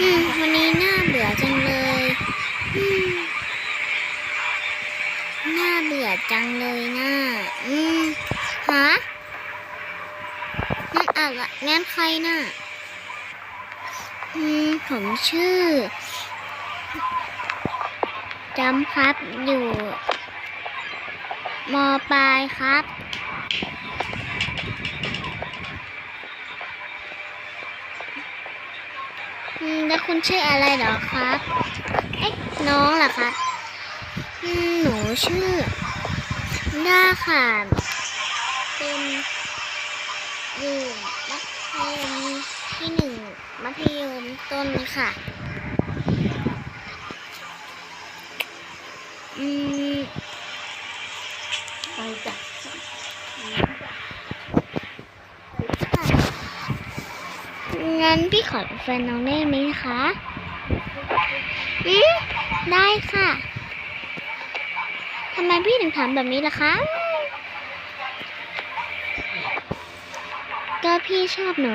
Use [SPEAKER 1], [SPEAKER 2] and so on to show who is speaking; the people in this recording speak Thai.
[SPEAKER 1] อืมวันนี้น่าเบื่อจังเลยอืมน่าเบื่อจังเลยน่าอืมฮะนั่นอะไรงั้นใครน่ะอืมผมชื่อจำครับอยู่มปลายครับ คุณชื่ออะไรเหรอครับเอ๊ะน้องเหรอคะอืมหนูชื่อด้าค่ะ เป็นอยู่มัธยมที่หนึ่งมัธยมต้นค่ะ อืม
[SPEAKER 2] ไปจ้ะ
[SPEAKER 1] งั้นพี่ขอเป็นแฟนน้องได้ไหมคะอืมได้ค่ะทำไมพี่ถึงถามแบบนี้ล่ะคะ ก็พี่ชอบหนู